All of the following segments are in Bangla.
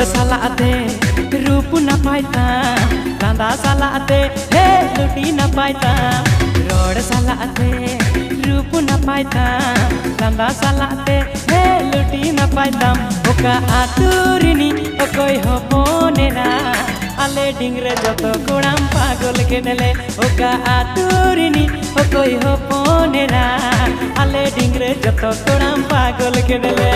তোর সালাতে রূপ না পাইতাম কান্দা সালাতে হে লুটি না পাইতাম রড সালাতে রূপ না পাইতাম কান্দা সালাতে হে লুটি না পাইতাম ওকা আতুরিনি ওকই হবনেরা আলে ডিংরে যত কোড়াম পাগল কেনেলে ওকা আতুরিনি ওকই হবনেরা আলে ডিংরে যত কোড়াম পাগল কেনেলে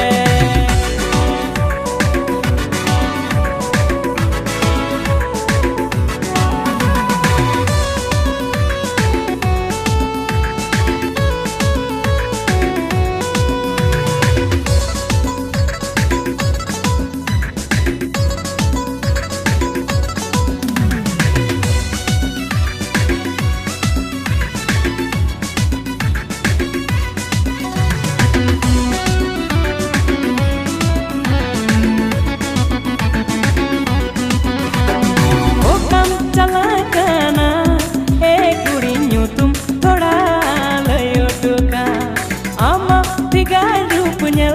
Ama tiga rupanya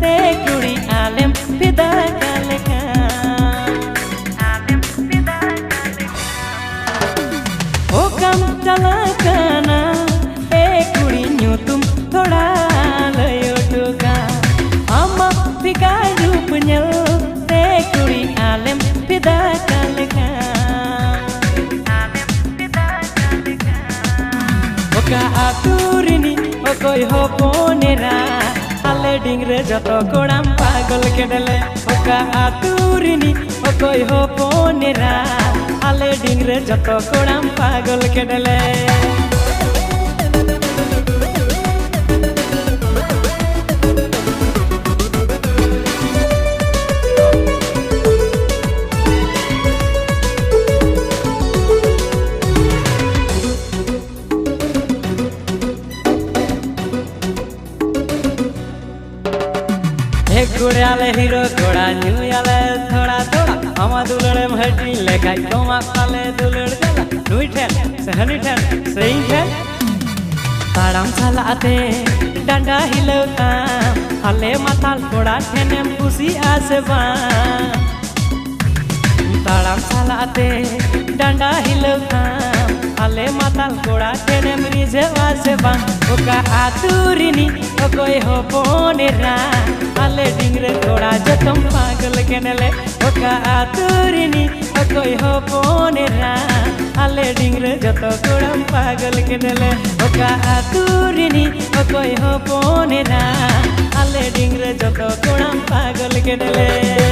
Teh kuri alem pida kaleka. Alem pida kaleka. Okam talakana Teh kuri nyutum thoda layodoka Omo tiga rupanya Teh kuri alem pida kaleka. Alem pida kaleka. Oka aturini হকই হপনেরা আলে ডিংরে যত কোড়াম পাগল খেডলে ওকা আতুরিনি হকই হপনেরা আলে ডিংরে যত কোড়াম পাগল খেডলে हे कुड़ाल हीरो घोड़ा न्यूयाल थोड़ा थोड़ा हम दुलड़ भटी लगाई तोमा काले दुलड़ जाला नुई ठेल सहनी ठेल सही ठेल ताड़म चलाते डंडा हिलौता हले माताल थोड़ा ठेने खुशी आसबा ताड़म चलाते डंडा हिलौता हले माताल थोड़ा ठेने रिजे आसबा ओका आतुरिनी ओकोई हो पोनेरा dingre thora jotom pagal kenele oka aturini okoi hoponera ale dingre joto kodam pagal kenele oka aturini okoi hoponera ale dingre joto kodam pagal kenele